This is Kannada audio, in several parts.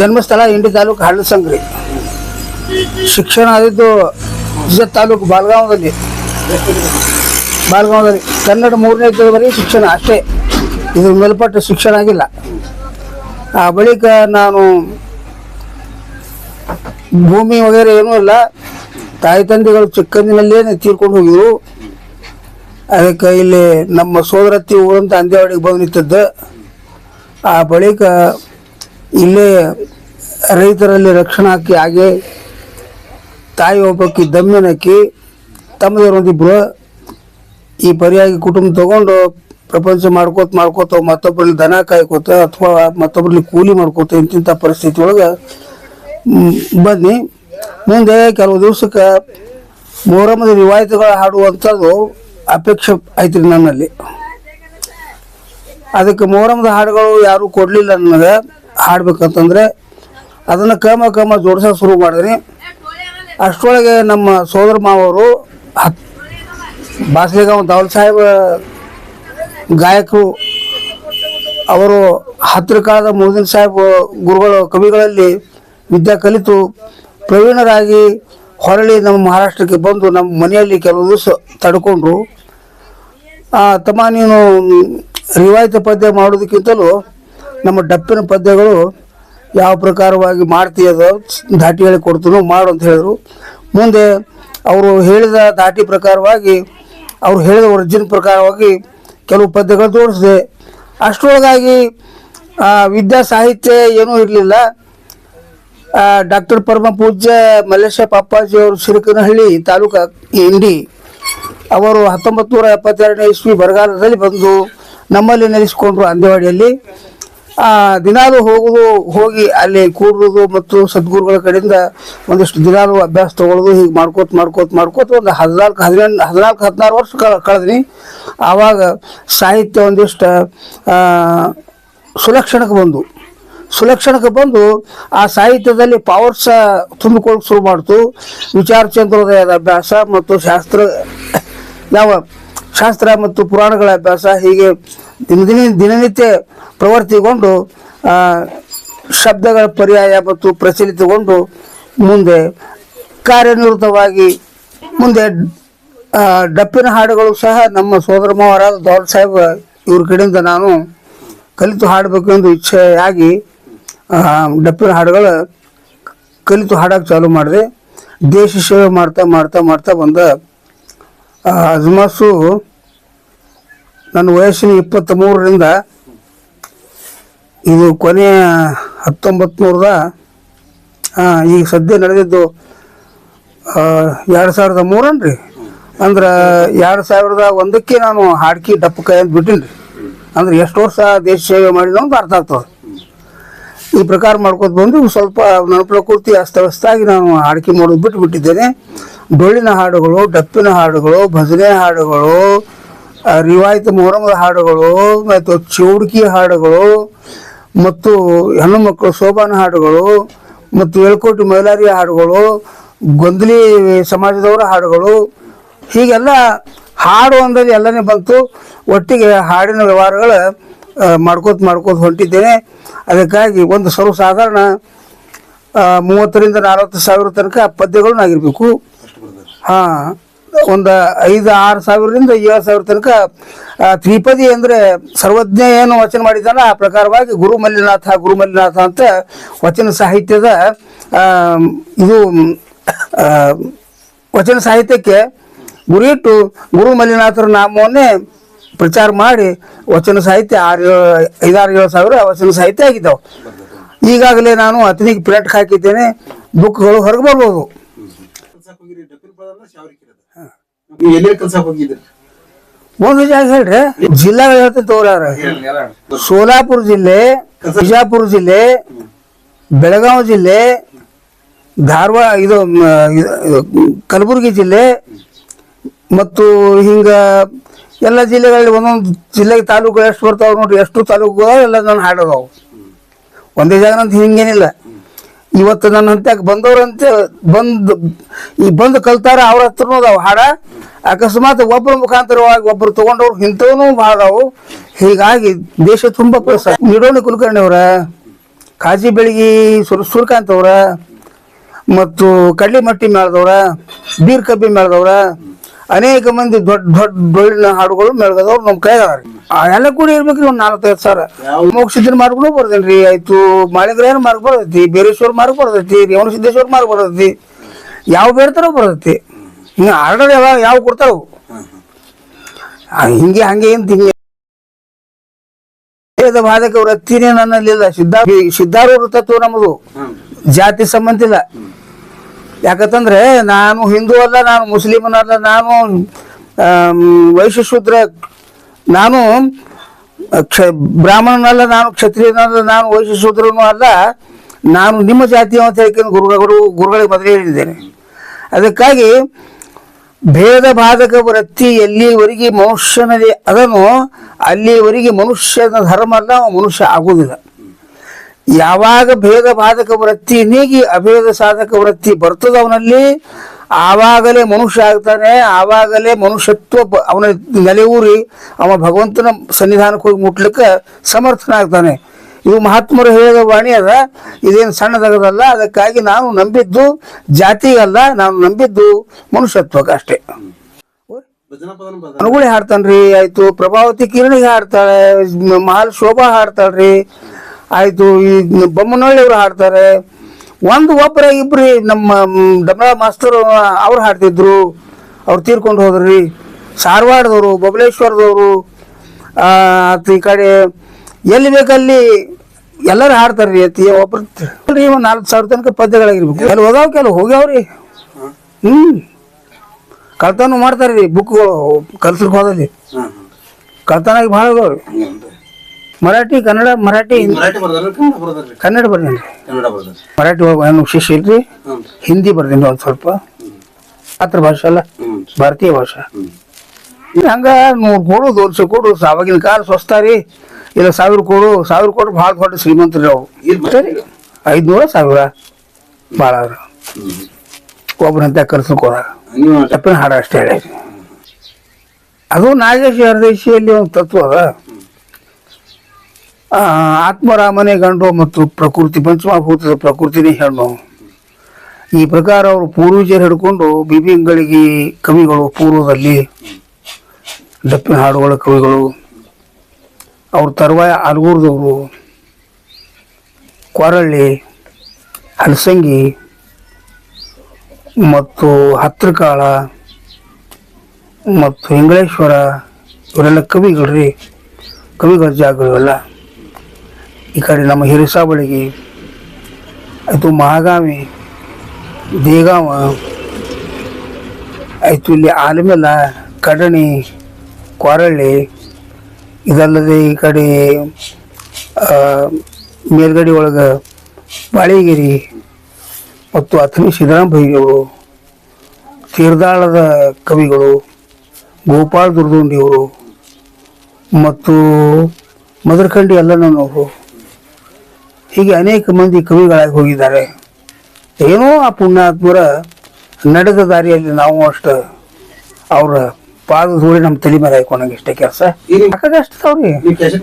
ಜನ್ಮಸ್ಥಳ ಇಂಡಿ ತಾಲೂಕು ಹಳ್ಳಸಂಗ್ರಿ ಶಿಕ್ಷಣ ಆದಿದ್ದು ಜತ್ ತಾಲೂಕು ಬಾಲ್ಗಾಂವದಲ್ಲಿ. ಬಾಲ್ಗಾಂವದಲ್ಲಿ. ಕನ್ನಡ ಮೂರನೇ ಇದ್ದವರೆಗೆ ಶಿಕ್ಷಣ ಅಷ್ಟೇ. ಇದು ಮೇಲ್ಪಟ್ಟ ಶಿಕ್ಷಣ ಆಗಿಲ್ಲ. ಆ ಬಳಿಕ ನಾನು ಭೂಮಿ ವಗೇರೆ ಏನೂ ಇಲ್ಲ ತಾಯಿ ತಂದೆಗಳು ಚಿಕ್ಕಂದಿನಲ್ಲೇ ತೀರ್ಕೊಂಡು ಹೋಗಿದ್ರು. ಅದಕ್ಕೆ ಇಲ್ಲಿ ನಮ್ಮ ಸೋದರತ್ತಿ ಊರಂತ ಅಂದೇವಾಡಿಗೆ ಬಂದು ನಿಂತದ್ದು. ಆ ಬಳಿಕ ಇಲ್ಲೇ ರೈತರಲ್ಲಿ ರಕ್ಷಣಾ ಹಾಕಿ ಹಾಗೆ ತಾಯಿ ಒಬ್ಬಕ್ಕೆ ದಮ್ಮಿನಕ್ಕಿ ತಮ್ಮದವರೊಂದಿಬ್ರು ಈ ಪರಿಯಾಗಿ ಕುಟುಂಬ ತಗೊಂಡು ಪ್ರಪಂಚ ಮಾಡ್ಕೋತ ಮಾಡ್ಕೋತ ಮತ್ತೊಬ್ಬರಲ್ಲಿ ದನ ಕಾಯ್ಕೋತ ಅಥವಾ ಮತ್ತೊಬ್ಬರಲ್ಲಿ ಕೂಲಿ ಮಾಡ್ಕೋತ ಇಂತಿಂಥ ಪರಿಸ್ಥಿತಿ ಒಳಗೆ ಬನ್ನಿ. ಮುಂದೆ ಕೆಲವು ದಿವ್ಸಕ್ಕೆ ಮೊಹರಮದ ರಿವಾಯತುಗಳು ಹಾಡುವಂಥದ್ದು ಅಪೇಕ್ಷೆ ಐತ್ರಿ ನನ್ನಲ್ಲಿ. ಅದಕ್ಕೆ ಮೊಹರಮದ ಹಾಡುಗಳು ಯಾರೂ ಕೊಡಲಿಲ್ಲ ನನಗೆ. ಹಾಡ್ಬೇಕಂತಂದ್ರೆ ಅದನ್ನು ಕಮ ಕಮ ಜೋಡ್ಸೋಕೆ ಶುರು ಮಾಡಿದ್ರಿ. ಅಷ್ಟರೊಳಗೆ ನಮ್ಮ ಸೋದರ ಮಾವರು ಹತ್ ಬಾಸ್ಲಿಗಾಂವ್ ದಾವಲ್ ಸಾಹೇಬ ಗಾಯಕರು, ಅವರು ಹತ್ತಿರ ಕಾಲದ ಮೋದಿನ್ ಸಾಹೇಬ್ ಗುರುಗಳು ಕವಿಗಳಲ್ಲಿ ವಿದ್ಯೆ ಕಲಿತು ಪ್ರವೀಣರಾಗಿ ಹೊರಳಿ ನಮ್ಮ ಮಹಾರಾಷ್ಟ್ರಕ್ಕೆ ಬಂದು ನಮ್ಮ ಮನೆಯಲ್ಲಿ ಕೆಲವು ದಿವಸ ತಡ್ಕೊಂಡ್ರು. ತಮ್ಮ ನೀನು ರಿವಾಯಿತ ಪದ್ಯ ಮಾಡೋದಕ್ಕಿಂತಲೂ ನಮ್ಮ ಡಪ್ಪಿನ ಪದ್ಯಗಳು ಯಾವ ಪ್ರಕಾರವಾಗಿ ಮಾಡ್ತೀಯದ ದಾಟಿ ಹೇಳಿ ಕೊಡ್ತೀನೋ ಮಾಡು ಅಂತ ಹೇಳಿದ್ರು. ಮುಂದೆ ಅವರು ಹೇಳಿದ ದಾಟಿ ಪ್ರಕಾರವಾಗಿ, ಅವ್ರು ಹೇಳಿದ ಒರಿಜಿನ್ ಪ್ರಕಾರವಾಗಿ ಕೆಲವು ಪದ್ಯಗಳು ತೋರಿಸಿದೆ. ಅಷ್ಟರೊಳಗಾಗಿ ವಿದ್ಯಾ ಸಾಹಿತ್ಯ ಏನೂ ಇರಲಿಲ್ಲ. ಡಾಕ್ಟರ್ ಪರಮ ಪೂಜ್ಯ ಮಲ್ಲೇಶ ಪಾಪಾಜಿ ಅವರು ಸಿರಿಕನಹಳ್ಳಿ ತಾಲೂಕ ಇಂಡಿ ಅವರು ಹತ್ತೊಂಬತ್ತು ನೂರ ಎಪ್ಪತ್ತೆರಡನೇ ಇಸ್ವಿ ಬರಗಾಲದಲ್ಲಿ ಬಂದು ನಮ್ಮಲ್ಲಿ ನೆಲೆಸಿಕೊಂಡ್ರು ಅಂದೇವಾಡಿಯಲ್ಲಿ ಆ, ದಿನಾಲು ಹೋಗುದು ಹೋಗಿ ಅಲ್ಲಿ ಕೂರುದು ಮತ್ತು ಸದ್ಗುರುಗಳ ಕಡೆಯಿಂದ ಒಂದಿಷ್ಟು ದಿನಾಲು ಅಭ್ಯಾಸ ತಗೊಳ್ಳೋದು ಹೀಗೆ ಮಾಡ್ಕೋತ್ ಮಾಡ್ಕೋತ ಮಾಡ್ಕೋತ ಒಂದು ಹದಿನಾಲ್ಕು ಹದಿನೆಂಟು ಹದಿನಾಲ್ಕು ಹದಿನಾರು ವರ್ಷ ಕಳ- ಕಳೆದ್ನಿ. ಆವಾಗ ಸಾಹಿತ್ಯ ಒಂದಿಷ್ಟು ಸುಲಕ್ಷಣಕ್ಕೆ ಬಂದು ಸುಲಕ್ಷಣಕ್ಕೆ ಬಂದು ಆ ಸಾಹಿತ್ಯದಲ್ಲಿ ಪವರ್ಸ ತುಂಬಿಕೊಳ್ಳಕ್ಕೆ ಶುರು ಮಾಡ್ತು. ವಿಚಾರ ಚಂದ್ರೋದಯದ ಅಭ್ಯಾಸ ಮತ್ತು ಶಾಸ್ತ್ರ ಯಾವ ಶಾಸ್ತ್ರ ಮತ್ತು ಪುರಾಣಗಳ ಅಭ್ಯಾಸ ಹೀಗೆ ದಿನದಿನ ದಿನನಿತ್ಯ ಪ್ರವರ್ತಿಗೊಂಡು ಶಬ್ದಗಳ ಪರ್ಯಾಯ ಮತ್ತು ಪ್ರಚಲಿತಗೊಂಡು ಮುಂದೆ ಕಾರ್ಯನಿರತವಾಗಿ ಮುಂದೆ ಡಪ್ಪಿನ ಹಾಡುಗಳು ಸಹ ನಮ್ಮ ಸೋದರ ಮಾವರಾದ ದೌಲ್ ಸಾಹೇಬ್ ಇವ್ರ ಕಡೆಯಿಂದ ನಾನು ಕಲಿತು ಹಾಡಬೇಕೆಂದು ಇಚ್ಛೆಯಾಗಿ ಡಪ್ಪಿನ ಹಾಡುಗಳು ಕಲಿತು ಹಾಡಕ್ಕೆ ಚಾಲು ಮಾಡಿದೆ. ದೇಶ ಸೇವೆ ಮಾಡ್ತಾ ಮಾಡ್ತಾ ಮಾಡ್ತಾ ಬಂದ ಅಜ್ಮಾಸು ನನ್ನ ವಯಸ್ಸಿನ ಇಪ್ಪತ್ತ್ ಮೂರರಿಂದ ಇದು ಕೊನೆಯ ಹತ್ತೊಂಬತ್ತು ನೂರದ ಈಗ ಸದ್ಯ ನಡೆದಿದ್ದು ಎರಡು ಸಾವಿರದ ಮೂರನ್ರಿ. ಅಂದ್ರೆ ಎರಡು ಸಾವಿರದ ಒಂದಕ್ಕೆ ನಾನು ಹಾಡ್ಕಿ ಡಪ್ಪು ಕೈ ಅಂತ ಬಿಟ್ಟಿನಿ ರೀ ಅಂದ್ರೆ ಎಷ್ಟು ವರ್ಷ ದೇಶ ಸೇವೆ ಮಾಡಿದ ಅಂತ ಅರ್ಥ ಆಗ್ತದೆ. ಈ ಪ್ರಕಾರ ಮಾಡ್ಕೊತ ಬಂದು ಸ್ವಲ್ಪ ನನ್ನ ಪ್ರಕೃತಿ ಅಸ್ತವ್ಯಸ್ತಾಗಿ ನಾನು ಹಾಡಿಕೆ ಮಾಡೋದು ಬಿಟ್ಟು ಬಿಟ್ಟಿದ್ದೇನೆ ಡೊಳ್ಳಿನ ಹಾಡುಗಳು, ಡಪ್ಪಿನ ಹಾಡುಗಳು, ಭಜನೆ ಹಾಡುಗಳು ರಿವಾಯಿತ ಮೊಹರಮದ ಹಾಡುಗಳು ಮತ್ತು ಚೌಡ್ಕಿ ಹಾಡುಗಳು ಮತ್ತು ಹೆಣ್ಣು ಮಕ್ಕಳು ಶೋಭಾನ ಹಾಡುಗಳು ಮತ್ತು ಏಳ್ಕೋಟಿ ಮೈಲಾರಿ ಹಾಡುಗಳು ಗೊಂದಲಿ ಸಮಾಜದವರ ಹಾಡುಗಳು ಹೀಗೆಲ್ಲ ಹಾಡು ಅಂದಲ್ಲಿ ಎಲ್ಲನೇ ಬಂತು. ಒಟ್ಟಿಗೆ ಹಾಡಿನ ವ್ಯವಹಾರಗಳು ಮಾಡ್ಕೋತ ಮಾಡ್ಕೋತ ಹೊಂಟಿದ್ದೇನೆ. ಅದಕ್ಕಾಗಿ ಒಂದು ಸರ್ವಸಾಧಾರಣ ಮೂವತ್ತರಿಂದ ನಲವತ್ತು ಸಾವಿರ ತನಕ ಪದ್ಯಗಳು ಆಗಿರಬೇಕು ಹಾಂ. ಒಂದು ಐದು ಆರು ಸಾವಿರದಿಂದ ಏಳು ಸಾವಿರ ತನಕ ತ್ರಿಪದಿ ಅಂದರೆ ಸರ್ವಜ್ಞ ಏನು ವಚನ ಮಾಡಿದ್ದಾನೆ ಆ ಪ್ರಕಾರವಾಗಿ ಗುರು ಮಲ್ಲಿನಾಥ ಗುರು ಮಲ್ಲಿನಾಥ ಅಂತ ವಚನ ಸಾಹಿತ್ಯದ ಇದು ವಚನ ಸಾಹಿತ್ಯಕ್ಕೆ ಗುರಿಯಿಟ್ಟು ಗುರು ಮಲ್ಲಿನಾಥರ ನಾಮವನ್ನೇ ಪ್ರಚಾರ ಮಾಡಿ ವಚನ ಸಾಹಿತ್ಯ ಆರು ಏಳು, ಐದಾರು ಏಳು ಸಾವಿರ ವಚನ ಸಾಹಿತ್ಯ ಆಗಿದ್ದಾವೆ. ಈಗಾಗಲೇ ನಾನು ಅತನಿಗೆ ಪ್ರಿಂಟ್ ಹಾಕಿದ್ದೇನೆ, ಬುಕ್ಗಳು ಹೊರಗೆ ಬರ್ಬೋದು. ಕೆಲ್ಸಕ್ಕೆ ಹೋಗಿರಿ ಡಬ್ಬಿನ ಪದ ಶಾವರಿಕೆ ನೀವು ಎಲ್ಲೇ ಕೆಲ್ಸಕ್ಕೆ ಹೋಗಿದ್ರಿ ಒಂದು ಜಾಗ ಹೇಳ್ರಿ ಜಿಲ್ಲಾ ಹೇಳ್ತೀನಿ ತಗೋಲಾರ ಸೋಲಾಪುರ ಜಿಲ್ಲೆ ಬಿಜಾಪುರ ಜಿಲ್ಲೆ ಬೆಳಗಾವಿ ಜಿಲ್ಲೆ ಧಾರವಾಡ ಇದು ಕಲಬುರಗಿ ಜಿಲ್ಲೆ ಮತ್ತು ಹಿಂಗ ಎಲ್ಲ ಜಿಲ್ಲೆಗಳಲ್ಲಿ ಒಂದೊಂದು ಜಿಲ್ಲೆಗೆ ತಾಲೂಕು ಎಷ್ಟು ಬರ್ತಾವೆ ನೋಡ್ರಿ ಎಷ್ಟು ತಾಲೂಕು ಎಲ್ಲ ನಾನು ಹಾಡೋದವು. ಒಂದೇ ಜಾಗ ಅಂತ ಹಿಂಗೇನಿಲ್ಲ. ಇವತ್ತು ನನ್ನ ಹಂತ್ಯಾಕ ಬಂದವ್ರಂತೆ ಬಂದು, ಈ ಬಂದು ಕಲ್ತಾರ ಅವ್ರ ಹತ್ರನೂ ಅದಾವ ಹಾಡ. ಅಕಸ್ಮಾತ್ ಒಬ್ಬರ ಮುಖಾಂತರವಾಗಿ ಒಬ್ಬರು ತಗೊಂಡವ್ರು ಇಂಥವನು ಭಾಳ ಅದಾವು. ಹೀಗಾಗಿ ದೇಶ ತುಂಬ ಪ್ರೋತ್ಸಾಹ ನಿಡೋಣಿ ಕುಲಕರ್ಣಿ ಅವರ ಕಾಜಿ ಬೆಳಗಿ ಸುರ್ ಸೂರ್ಕಾಂತ್ ಅವರ ಮತ್ತು ಕಡ್ಲಿಮಟ್ಟಿ ಮೇಳದವ್ರ, ಬೀರ್ ಕಬ್ಬಿ ಮೇಳದವ್ರ ಅನೇಕ ಮಂದಿ ದೊಡ್ಡ ದೊಡ್ಡ ಡೊಳ್ಳಿನ ಹಾಡುಗಳು ಮೆಳಗದವ್ರು ನಮ್ಮ ಕೈಗಾರ ಎಲ್ಲ ಕೂಡಿ ಇರ್ಬೇಕ್ರಿ ಒಂದ್ ನಾಲ್ಕೈದು ಸಾವಿರ ಮೋಕ್ಷಿದ್ರ ಮಾರ್ಗನು ಬರ್ದೇನ್ರಿ ಆಯ್ತು ಮಾಳಿಗ್ರಾಯನ ಮಾರ್ಗ ಬರ್ತೈತಿ ಬೇರೇಶ್ವರ ಮಾರ್ಗ ಬರ್ತೈತಿ ರೇವಣ ಸಿದ್ದೇಶ್ವರ ಮಾರ್ಗ ಬರ್ತೈತಿ. ಯಾವ ಬೇಡ್ತಾರೋ ಬರ್ತೈತಿ. ಹಿಂಗ ಆರ್ಡರ್ ಯಾವ ಯಾವ ಕೊಡ್ತಾರ. ಹಿಂಗೆ ಹಂಗೆ ಏನ್ ವೇದ ಬಾಧಕ ವೃತ್ತಿನೇ ನನ್ನಲ್ಲಿಲ್ಲ. ಸಿದ್ಧಾರ್ ಸಿದ್ಧಾರೂಢ ತತ್ವ ನಮ್ಮದು. ಜಾತಿ ಸಂಬಂಧ ಇಲ್ಲ. ಯಾಕಂತಂದ್ರೆ ನಾನು ಹಿಂದೂ ಅಲ್ಲ, ನಾನು ಮುಸ್ಲಿಮನಲ್ಲ, ನಾನು ವೈಶ್ಯಶೂದ್ರ ವೈಶ್ಯ ಶೂದ್ರ ನಾನು ಕ್ಷ, ಬ್ರಾಹ್ಮಣನಲ್ಲ, ನಾನು ಕ್ಷತ್ರಿಯನಲ್ಲ, ನಾನು ವೈಶ್ಯಶೂದ್ರನೂ ಅಲ್ಲ, ನಾನು ನಿಮ್ಮ ಜಾತಿಯ ಅಂತ ಹೇಳ್ಕೊಂಡು ಗುರುಗಳು, ಗುರುಗಳಿಗೆ ಮೊದಲೇ ಹೇಳಿದ್ದೇನೆ. ಅದಕ್ಕಾಗಿ ಭೇದ ಬಾಧಕ ವೃತ್ತಿ ಎಲ್ಲಿವರೆಗೆ ಮನುಷ್ಯನದೇ ಅದನ್ನು ಅಲ್ಲಿವರೆಗೆ ಮನುಷ್ಯನ ಧರ್ಮ ಅಲ್ಲ, ಮನುಷ್ಯ ಆಗುವುದಿಲ್ಲ. ಯಾವಾಗ ಭೇದ ಬಾಧಕ ವೃತ್ತಿ, ನೀಗಿ ಅಭೇದ ಸಾಧಕ ವೃತ್ತಿ ಬರ್ತದ ಅವನಲ್ಲಿ, ಆವಾಗಲೇ ಮನುಷ್ಯ ಆಗ್ತಾನೆ, ಆವಾಗಲೇ ಮನುಷ್ಯತ್ವ ಅವನ ನೆಲೆಯೂರಿ, ಅವ ಭಗವಂತನ ಸನ್ನಿಧಾನಕ್ಕೆ ಹೋಗಿ ಮುಟ್ಲಿಕ್ಕೆ ಸಮರ್ಥನಾಗ್ತಾನೆ. ಇವು ಮಹಾತ್ಮರು ಹೇಳಿದ ವಾಣಿ ಅದ. ಇದೇನು ಸಣ್ಣದಾಗದಲ್ಲ, ಅದಕ್ಕಾಗಿ ನಾನು ನಂಬಿದ್ದು ಜಾತಿಗಲ್ಲ ನಾನು ನಂಬಿದ್ದು ಮನುಷ್ಯತ್ವಕ್ಕೆ ಅಷ್ಟೇ. ಭಜನಾ ಪದನ ಬದ ಅನುಗುಳಿ ಹಾಡ್ತಾನ್ರಿ, ಆಯ್ತು. ಪ್ರಭಾವತಿ ಕಿರಣಿಗೆ ಹಾಡ್ತಾಳೆ ಮಹಾಲ್ ಶೋಭಾ ಹಾಡ್ತಾಳ್ರಿ. ಆಯ್ತು ಈ ಬೊಮ್ಮನಹಳ್ಳಿ ಅವ್ರು ಹಾಡ್ತಾರೆ. ಒಂದು ಒಬ್ಬರ ಇಬ್ರಿ ನಮ್ಮ ಡಮಳ ಮಾಸ್ತರ್ ಅವ್ರು ಹಾಡ್ತಿದ್ರು. ಅವ್ರು ತೀರ್ಕೊಂಡು ಹೋದ್ರಿ. ಸಾರವಾಡದವರು ಬಬಲೇಶ್ವರದವರು ಆತ ಈ ಕಡೆ ಎಲ್ಲಿ ಬೇಕಲ್ಲಿ ಎಲ್ಲರೂ ಹಾಡ್ತಾರ್ರಿ ಅತಿ ಒಬ್ರು ರೀ ಒಂದು ನಾಲ್ಕು ಸಾವಿರ ತನಕ ಪದ್ಯಗಳಾಗಿರ್ಬೇಕು. ಎಲ್ಲಿ ಹೋದಾವ ಕೆಲವು? ಹೋಗ್ಯಾವ್ರಿ. ಹ್ಮ್. ಕಳ್ತನ ಮಾಡ್ತಾರೆ ರೀ. ಬುಕ್ಗಳು ಕಲ್ಸಕ್ಕೆ ಹೋದಲ್ಲಿ ಕಳ್ತನಾಗಿ ಭಾಳ ಹಂಗೇನ್ರಿ? ಮರಾಠಿ ಕನ್ನಡ ಮರಾಠಿ ಹಿಂದಿ- ಮರಾಠಿ ಕನ್ನಡ ಬರ್ದಾರ್ರಿ. ಕನ್ನಡ ಬರ್ದೇನ್ರಿ ಕನ್ನಡ ಮರಾಠಿ ಒಳಗೆ ಏನು ಇಲ್ರಿ. ಹಿಂದಿ ಬರ್ದೇನ್ರಿ ಒಂದು ಸ್ವಲ್ಪ. ಮಾತ್ರ ಭಾಷೆ ಅಲ್ಲ? ಭಾರತೀಯ ಭಾಷೆ. ಹಂಗ ನೂರು ಕೊಡು ದೋರ್ಸಿ ಕೊಡು ಅವಾಗಿನ ಕಾಲ ಸ್ವಸ್ತಾರಿ ಇಲ್ಲ ಸಾವಿರ ಕೊಡು ಸಾವಿರ ಕೊಡು ಭಾಳ ದೊಡ್ಡ ಶ್ರೀಮಂತರು ಅವು ಸರಿ. ಐದುನೂರ ಸಾವಿರ. ಭಾಳ ಅವ್ರು. ಒಬ್ಬರಂತ ಹೋದಾಗ ನೀವು ತಪ್ಪಿನ ಹಾಡು ಅಷ್ಟೇ ಹೇಳಿ ಅದು ನಾಗೇಶ್ ಹರದೇಶಿಯಲ್ಲಿ ಒಂದು ತತ್ವ ಅದ. ಆತ್ಮರಾಮನೇ ಗಂಡು ಮತ್ತು ಪ್ರಕೃತಿ ಪಂಚಮಭೂತದ ಪ್ರಕೃತಿನೇ ಹೆಣ್ಣು. ಈ ಪ್ರಕಾರ ಅವರು ಪೂರ್ವಜರು ಹಿಡ್ಕೊಂಡು ಬಿಬಿಂಗಳಿಗೆ ಕವಿಗಳು, ಪೂರ್ವದಲ್ಲಿ ದಪ್ಪಿನ ಹಾಡುಗಳ ಕವಿಗಳು, ಅವ್ರ ತರುವಾಯ ಆಲ್ಗೂರ್ದವರು ಕೊರಳ್ಳಿ, ಹಲಸಂಗಿ ಮತ್ತು ಹತ್ರಕಾಳ ಮತ್ತು ಇಂಗ್ಲೇಶ್ವರ, ಇವರೆಲ್ಲ ಕವಿಗಳ್ರಿ. ಕವಿಗಳ ಜಾಗಗಳೆಲ್ಲ ಈ ಕಡೆ ನಮ್ಮ ಹಿರಿಸಾಬಳಿಗೆ ಆಯಿತು ಮಹಾಗಾಮಿ ದೇಗಾವ ಆಯಿತು ಇಲ್ಲಿ ಆಲಮೆಲ ಕಡಣಿ ಕೊರಳ್ಳಿ ಇದಲ್ಲದೆ ಈ ಕಡೆ ಮೇಲ್ಗಡೆ ಒಳಗೆ ಬಾಳೆಗಿರಿ ಮತ್ತು ಅಥಣಿ ಸಿದ್ದರಾಮ ಭೈರವರು ತೀರ್ದಾಳದ ಕವಿಗಳು, ಗೋಪಾಲ್ ದುರ್ದುಂಡಿಯವರು ಮತ್ತು ಮದರ್ಕಂಡಿ ಅಲ್ಲನವರು ಹೀಗೆ ಅನೇಕ ಮಂದಿ ಕವಿಗಳಾಗಿ ಹೋಗಿದ್ದಾರೆ. ಏನೋ ಆ ಪುಣ್ಯಾತ್ಮರ ನಡೆದ ದಾರಿಯಲ್ಲಿ ನಾವು ಅಷ್ಟು ಅವರ ಪಾದ ಧೂಳಿ ನಮ್ಮ ತಲೆ ಮೇಲೆ ಹಾಕೊಂಡಂಗೆ ಇಷ್ಟೇ ಕೆಲಸ.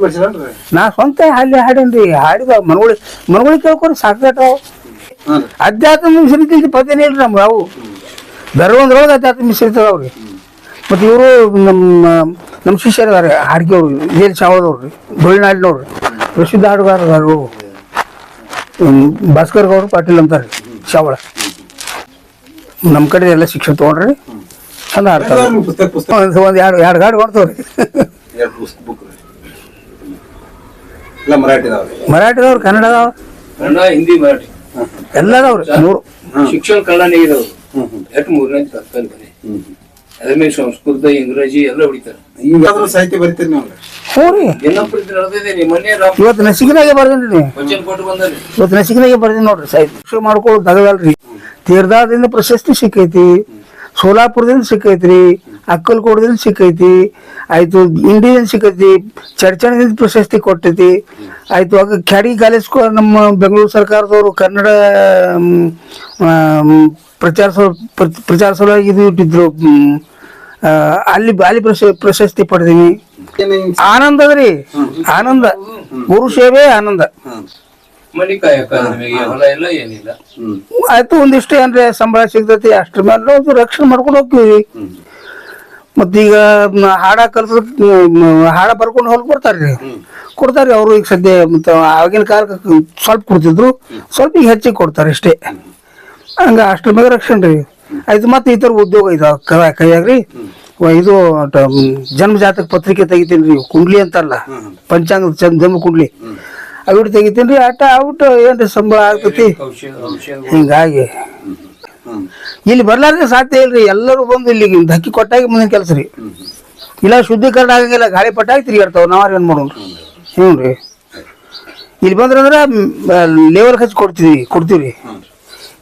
ಬರ್ಸಿರಲ್ರಿ ನಾ ಸ್ವಂತ ಅಲ್ಲಿ ಹಾಡೇನ್ರಿ. ಹಾಡಿದ ಮನಗೊಳಿ ಮನಗೊಳಿ ಕೇಳ್ಕೊಂಡು ಸಾಕಾಟವು ಹಾಂ ಅಧ್ಯಾತ್ಮ ಮಿಶ್ರಿತ ಪದೇನೇ ಇಲ್ರಿ ನಮ್ಗೆ ಅವು. ಬೆರವಂದ್ರೊಳಗೆ ಅಧ್ಯಾತ್ಮ ಮಿಶ್ರಿತ ಅವ್ರಿ. ಮತ್ತು ಇವರು ನಮ್ಮ ನಮ್ಮ ಶಿಷ್ಯರಿದ್ದಾರೆ ಹಾಡಿಗೆ ಹಾಡ್ಗೆ ಅವರು ಜೇಲ್ ಚಾವದವ್ರಿ ರೀ ಬಳ್ಳಿನಾಡಿನವ್ರು ಪ್ರಸಿದ್ಧ ಹಾಡುಗಾರರು ಭಾಸ್ಕರ್ ಗೌಡ ಪಾಟೀಲ್ ಅಂತಾರೆ. ಶಾವಳ. ನಮ್ಮ ಕಡೆ ಎಲ್ಲ ಶಿಕ್ಷಣ ತಗೊಂಡ್ರಿ ಚಂದ ಆಡ್ತಾರೆ. ಪುಸ್ತಕ ಪುಸ್ತಕ. ಒಂದು ಒಂದು ಎರಡು ಎರಡು ಗಾಡಿ ಹೊಡ್ತವ್ರಿ ಮರಾಠಿದವ್ರು. ಕನ್ನಡದವ್ರು. ಕನ್ನಡ ಹಿಂದಿ ಮರಾಠಿ. ಎಲ್ಲ ಅದಾವ್ರಿ ಮೂರು ಶಿಕ್ಷಣ ಕನ್ನಡ ಎಷ್ಟು ಮೂರನೇ ಹ್ಮ್ ಸಂಸ್ಕೃತ ಇಂಗ್ರಾಜಿ ಎಲ್ಲ ಹೊಡಿತಾರೆ. ಈಗ ಸಾಹಿತ್ಯ ಬರಿತೀರಿ ನೀವು ಹ್ಞೂ ರೀ ಏನಪ್ಪ ನಡೆದಿದೆ ಮೊನ್ನೆ ಮನೆ ರಾಮ್ ಇವತ್ತು ನಸಿಕಿನಾಗೆ ಬರ್ದೇನ್ರಿ ನೀವು ವಚನ ಕೊಟ್ಟು ಬಂದಲ್ಲಿ. ಇವತ್ತು ನಸಿಕಿನಾಗೆ ಬರ್ತೀನಿ ನೋಡ್ರಿ ಸಾಹಿತ್ಯ. ಶುರು ಮಾಡ್ಕೊಳ್ಳೋದು ದಗದಲ್ರಿ ತೀರ್ದಾದಿಂದ ಪ್ರಶಸ್ತಿ ಸಿಕ್ಕೈತಿ ಸೋಲಾಪುರದಿಂದ ಸಿಕ್ಕೈತ್ರಿ ಅಕ್ಕಲ್ಕೋಟದಿಂದ ಸಿಕ್ಕೈತಿ ಆಯ್ತು ಇಂಡಿಯಿಂದ ಸಿಕ್ಕೈತಿ ಚಡ್ಚಣದಿಂದ ಪ್ರಶಸ್ತಿ ಕೊಟ್ಟೈತಿ. ಆಯ್ತು ಆಗ ಖ್ಯಾಡಿ ಕಾಲೇಜ್ ನಮ್ಮ ಬೆಂಗಳೂರು ಸರ್ಕಾರದವರು ಕನ್ನಡ ಪ್ರಚಾರ ಪ್ರಚಾರ ಸಲುವಾಗಿ ಇದು ಇಟ್ಟಿದ್ರು. ಅಲ್ಲಿ ಅಲ್ಲಿ ಪ್ರಶ ಪ್ರಶಸ್ತಿ ಪಡೆದೀವಿ ಆನಂದ ಅದ್ರಿ ಆನಂದ. ಗುರು ಸೇವೆ ಆನಂದ. ಆಯ್ತು ಒಂದಿಷ್ಟು ಏನ್ರಿ ಸಂಬಳ ಸಿಗ್ತೈತಿ ಅಷ್ಟ್ರ ಮೇಲೆ ಒಂದು ರಕ್ಷಣೆ ಮಾಡ್ಕೊಂಡು ಹೋಗ್ತೀವಿ. ಮತ್ತೀಗ ಹಾಡ ಕಲ್ಸ ಹಾಡ ಬರ್ಕೊಂಡು ಹೊಲಕ್ ಕೊಡ್ತಾರ್ರಿ ಕೊಡ್ತಾರೆ ಅವರು ಈಗ ಸದ್ಯ ಮತ್ತೆ ಆಗಿನ ಕಾಲಕ್ಕೆ ಸ್ವಲ್ಪ ಕೊಡ್ತಿದ್ರು. ಸ್ವಲ್ಪ ಈಗ ಹೆಚ್ಚಿಗೆ ಕೊಡ್ತಾರೆ ಅಷ್ಟೇ. ಹಂಗ ಅಷ್ಟ್ರ ಮೇಲೆ ರಕ್ಷಣೆ ರೀ. ಮತ್ತೆ ಈ ಥರ ಉದ್ಯೋಗ ಇದು ಕೈಯಾಗ್ರಿ. ಇದು ಜನ್ಮ ಜಾತಕ ಪತ್ರಿಕೆ ತೆಗಿತೀನಿ ರೀ. ಕುಂಡ್ಲಿ ಅಂತಲ್ಲ. ಪಂಚಾಂಗದ ಜನ್ಮ ಕುಂಡ್ಲಿ. ಅವಿಟ್ಟು ತೆಗಿತೀನಿ ರೀ. ಆಟ ಅವ್ಬಿಟ್ಟು ಏನ್ರಿ ಸಂಬಳ ಆಗ್ತೈತಿ. ಹಿಂಗಾಗಿ ಇಲ್ಲಿ ಬರ್ಲಾರ್ದೆ ಸಾಧ್ಯ ಇಲ್ರಿ. ಎಲ್ಲರೂ ಬಂದು ಇಲ್ಲಿ ಧಕ್ಕಿ ಕೊಟ್ಟಾಗ ಮುಂದಿನ ಕೆಲಸ ರೀ. ಇಲ್ಲ ಶುದ್ಧೀಕರಣ ಆಗಂಗಿಲ್ಲ. ಗಾಳಿ ಪಟ್ಟಾಗಿ ತಿರುಗಾಡ್ತಾವ. ನಾವ್ ಏನು ಮಾಡೋಣ ಹ್ಞೂ ರೀ ಇಲ್ಲಿ ಬಂದ್ರಂದ್ರ ಲೇವರ್ ಖರ್ಚು ಕೊಡ್ತೀವಿ ಕೊಡ್ತೀವಿ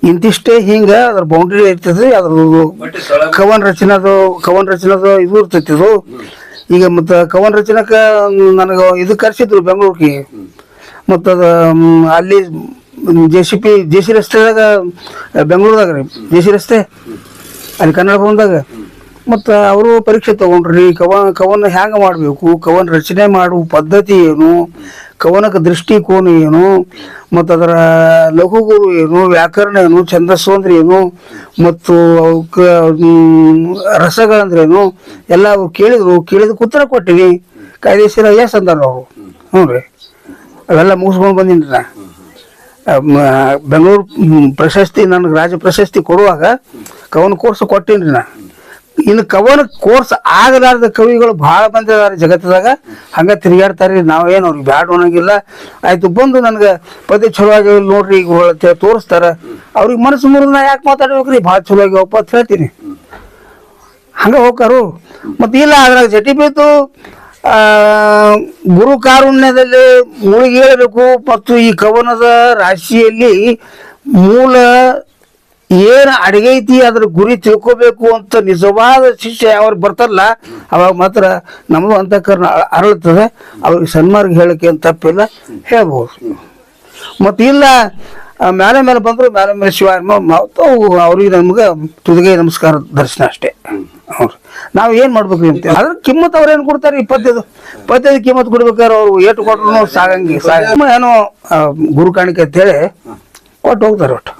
ಇಂತಿಷ್ಟೇ ಹಿಂಗೆ ಅದ್ರ ಬೌಂಡ್ರಿ ಇರ್ತದೆ ತೊಳಗ ಕವನ್ ರಚನದು ಕವನ್ ರಚನದು ಇದು ಇರ್ತೈತಿ ಇದು. ಈಗ ಮತ್ತು ಕವನ್ ರಚನಕ ನನಗೆ ಇದು ಕರೆಸಿದ್ರು ಬೆಂಗಳೂರಿಗೆ. ಮತ್ತು ಅದು ಅಲ್ಲಿ J C P J C ರಸ್ತೆದಾಗ ಬೆಂಗಳೂರದಾಗ ರೀ ಜೆ ಸಿ ರಸ್ತೆ ಅಲ್ಲಿ ಕನ್ನಡ ಭವನದಾಗ. ಮತ್ತು ಅವರು ಪರೀಕ್ಷೆ ತಗೊಂಡ್ರಿ ಕವನ ಕವನ ಹ್ಯಾಂಗ ಮಾಡಬೇಕು? ಕವನ ರಚನೆ ಮಾಡುವ ಪದ್ಧತಿ ಏನು? ಕವನಕ್ಕೆ ದೃಷ್ಟಿಕೋನ ಏನು? ಮತ್ತು ಅದರ ಲಘುಗುರು ಏನು? ವ್ಯಾಕರಣ ಏನು? ಛಂದಸ್ಸು ಅಂದ್ರೆ ಏನು? ಮತ್ತು ಅವಕ್ಕೆ ರಸಗಳಂದ್ರೇನು ಎಲ್ಲ ಅವ್ರು ಕೇಳಿದ್ರು. ಕೇಳಿದ ಉತ್ತರ ಕೊಟ್ಟಿವಿ ಕಾಯ್ದೆಶೀಲ ಎಸ್ ಅಂದಾರ ಅವರು. ಹ್ಞೂ ರೀ ಅವೆಲ್ಲ ಮುಗಿಸ್ಕೊಂಡು ಬಂದೀನಿ ನಾ. ಬೆಂಗಳೂರು ಪ್ರಶಸ್ತಿ, ನನಗೆ ರಾಜ್ಯ ಪ್ರಶಸ್ತಿ ಕೊಡುವಾಗ ಕವನ ಕೋರ್ಸ್ ಕೊಟ್ಟೀನಿ ನಾ. ಇನ್ನು ಕವನ ಕೋರ್ಸ್ ಆಗಲಾರದ ಕವಿಗಳು ಭಾಳ ಬಂದಿದ್ದಾರೆ ಜಗತ್ತದಾಗ. ಹಂಗ ತಿರುಗಾಡ್ತಾರೆ ನಾವೇನು ಅವ್ರಿಗೆ ಬ್ಯಾಡ್ ಅನ್ನೋಂಗಿಲ್ಲ. ಆಯ್ತು, ಬಂದು ನನಗೆ ಪದ್ಯ ಚಲೋ ಇಲ್ಲಿ ನೋಡ್ರಿ, ಈಗ ಹೊಳತೆ ತೋರಿಸ್ತಾರ. ಅವ್ರಿಗೆ ಮನಸ್ಸು ಮುರಿದು ನಾ ಯಾಕೆ ಮಾತಾಡ್ಬೇಕ್ರಿ? ಭಾಳ ಚಲೋ ಆಗ್ಯಾವಪ್ಪ ಅಂತ ಹೇಳ್ತೀನಿ. ಹಂಗ ಹೋಗಾರು ಮತ್ತು ಇಲ್ಲ, ಅದ್ರಾಗ ಜಟಿ ಬೀತು ಗುರು ಕಾರುಣ್ಯದಲ್ಲಿ ಮುಳುಗೇಳಬೇಕು. ಮತ್ತು ಈ ಕವನದ ರಾಶಿಯಲ್ಲಿ ಮೂಲ ಏನು ಅಡಿಗೆ ಐತಿ ಅದ್ರ ಗುರಿ ತಿಳ್ಕೋಬೇಕು ಅಂತ ನಿಜವಾದ ಶಿಷ್ಯ ಅವ್ರು ಬರ್ತಾರಲ್ಲ, ಅವಾಗ ಮಾತ್ರ ನಮ್ಮದು ಅಂತ ಕರ್ನ ಅರಳುತ್ತದೆ ಅವ್ರಿಗೆ ಸನ್ಮಾರ್ಗ ಹೇಳಕ್ಕೆ ಅಂತ ತಪ್ಪಿಲ್ಲ, ಹೇಳ್ಬೋದು. ಮತ್ತು ಇಲ್ಲ ಮೇಲೆ ಮೇಲೆ ಬಂದ್ರು ಮೇಲೆ ಮೇಲೆ ಶಿವ ಅವ್ರಿಗೆ ನಮ್ಗೆ ತುದಿಗೆ ನಮಸ್ಕಾರ, ದರ್ಶನ ಅಷ್ಟೇ. ಅವ್ರು ನಾವು ಏನು ಮಾಡ್ಬೇಕು ಅಂತ ಅದ್ರ ಕಿಮ್ಮತ್ ಅವ್ರು ಏನು ಕೊಡ್ತಾರೆ? ಇಪ್ಪತ್ತೈದು ಇಪ್ಪತ್ತೈದು ಕಿಮ್ಮತ್ ಕೊಡ್ಬೇಕಾದ್ರೆ ಅವ್ರು ಏಟು ಕೊಟ್ರು ಸಾಗಂಗಿ ಸಾಗ ಏನೋ ಗುರು ಕಾಣಿಕೆ ಅಂತೇಳಿ ಕೊಟ್ಟು ಹೋಗ್ತಾರೆ ಒಟ್ಟು.